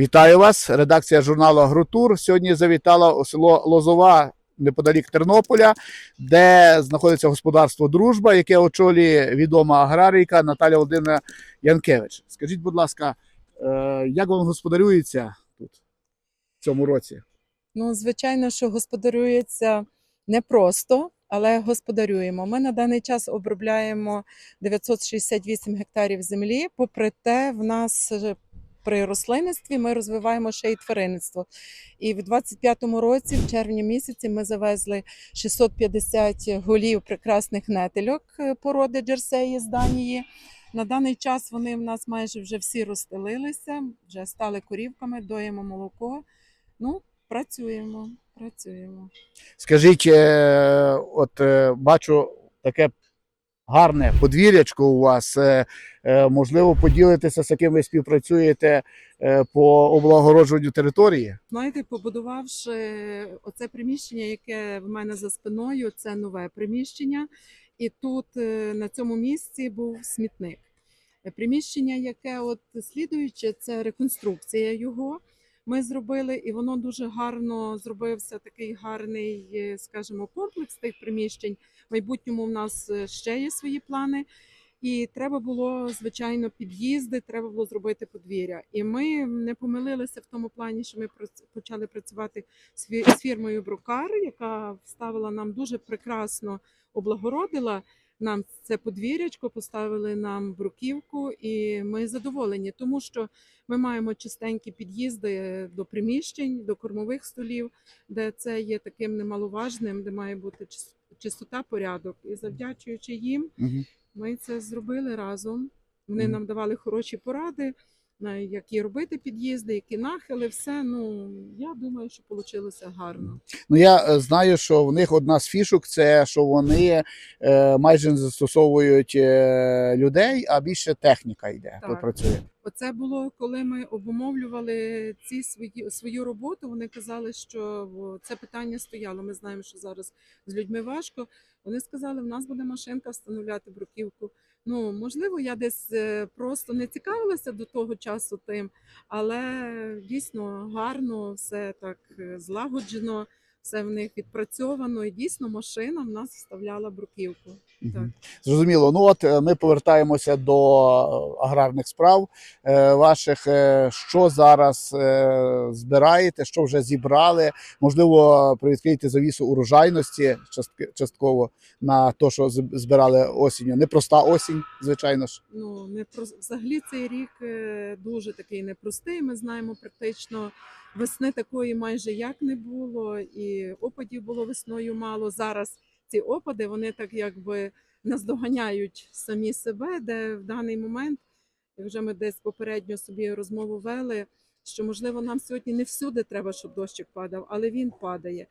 Вітаю вас. Редакція журналу Агротур сьогодні завітала у село Лозова неподалік Тернополя, де знаходиться господарство Дружба, яке очолює відома аграрійка Наталя Володимирівна Янкевич. Скажіть, будь ласка, е, як вам господарюється тут в цьому році? Ну, звичайно, що господарюється непросто, але господарюємо. Ми на даний час обробляємо 968 гектарів землі. Попри те, в нас при рослинництві ми розвиваємо ще й тваринництво. І в 25-му році, в червні місяці, ми завезли 650 голів прекрасних нетельок е, породи Джерсеї з Данії. На даний час вони в нас майже вже всі розстелилися, вже стали корівками, доїмо молоко. Ну, працюємо, працюємо. Скажіть, е, от е, бачу таке гарне подвір'ячко у вас. Е, е, Можливо, поділитися, з яким ви співпрацюєте е, по облагороджуванню території? Знаєте, побудувавши оце приміщення, яке в мене за спиною, це нове приміщення, і тут на цьому місці був смітник. Приміщення, яке от слідуюче, це реконструкція його. Ми зробили, і воно дуже гарно зробився такий гарний, скажімо, комплекс тих приміщень. Майбутньому в нас е, ще є свої плани. І треба було, звичайно, під'їзди, треба було зробити подвір'я. І ми не помилилися в тому плані, що ми почали працювати з фірмою Брокар, яка вставила нам дуже прекрасно облагородила нам це подвір'ячко, поставили нам бруківку, і ми задоволені, тому що ми маємо чистенькі під'їзди до приміщень, до кормових столів, де це є таким немаловажним, де має бути чистота, порядок. І завдячуючи їм, ми це зробили разом. Вони нам давали хороші поради, які робити під'їзди, які нахили, все. Ну я думаю, що вийшло гарно. Ну я е, знаю, що в них одна з фішок це що вони е, майже не застосовують е, людей, а більше техніка йде. Так. Тут працює. Оце було коли ми обумовлювали ці свої свою роботу. Вони казали, що це питання стояло. Ми знаємо, що зараз з людьми важко. Вони сказали, в нас буде машинка встановляти бруківку. Ну можливо, я десь е, просто не цікавилася до того часу тим, але дійсно гарно, все так е, злагоджено, все в них відпрацьовано. І дійсно машина в нас вставляла бруківку. Так. Зрозуміло. Ну от е, ми повертаємося до е, аграрних справ е, ваших. Що зараз збираєте, що вже зібрали? Можливо, привідкрийте завісу урожайності частково на те, що збирали осінню. Непроста осінь, звичайно ж. Ну не про взагалі цей рік дуже такий непростий. Ми знаємо, практично весни такої майже як не було, і опадів було весною мало. Зараз ці опади вони так якби наздоганяють самі себе, де в даний момент вже ми десь попередньо собі розмову вели. Що можливо нам сьогодні не всюди треба, щоб дощик падав, але він падає.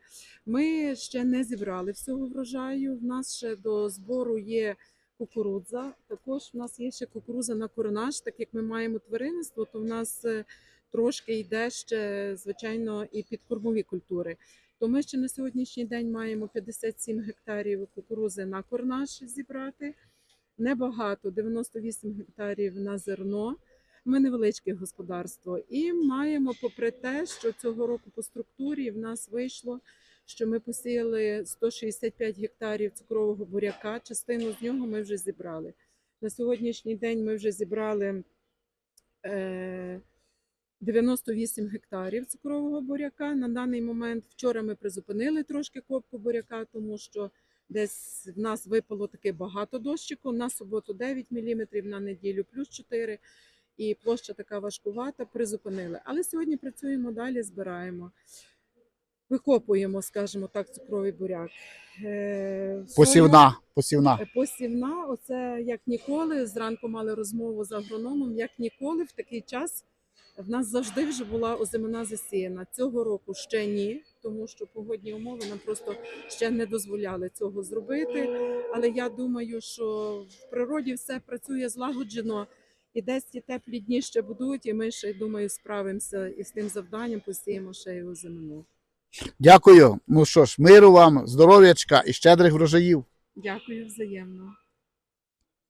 Ми ще не зібрали всього врожаю. В нас ще до збору є кукурудза. Також в нас є ще кукурудза на коронаж, так як ми маємо тваринництво, то в нас е, трошки йде ще, звичайно, і під кормові культури. То ми ще на сьогоднішній день маємо 57 гектарів кукурузи на корнаж зібрати. Небагато, 98 гектарів на зерно. Ми невеличке господарство. І маємо, попри те, що цього року по структурі в нас вийшло що ми посіяли 165 гектарів цукрового буряка. Частину з нього ми вже зібрали. На сьогоднішній день ми вже зібрали е, 98 гектарів цукрового буряка. На даний момент вчора ми призупинили трошки копку буряка, тому що десь в нас випало таке багато дощику. На суботу 9 мм, на неділю плюс 4 і площа така важкувата, призупинили. Але сьогодні працюємо далі, збираємо викопуємо, скажімо так, цукровий буряк. Е, Посівна, посівна. е, Посівна, оце як ніколи. Зранку мали розмову з агрономом. Як ніколи, в такий час в нас завжди вже була озимина засіяна. Цього року ще ні, тому що погодні умови нам просто ще не дозволяли цього зробити. Але я думаю, що в природі все працює злагоджено. І десь ті теплі дні ще будуть, і ми ще думаю, справимося із тим завданням, посіємо ще й озимину. Дякую. Ну що ж, миру вам, здоров'ячка і щедрих врожаїв. Дякую взаємно.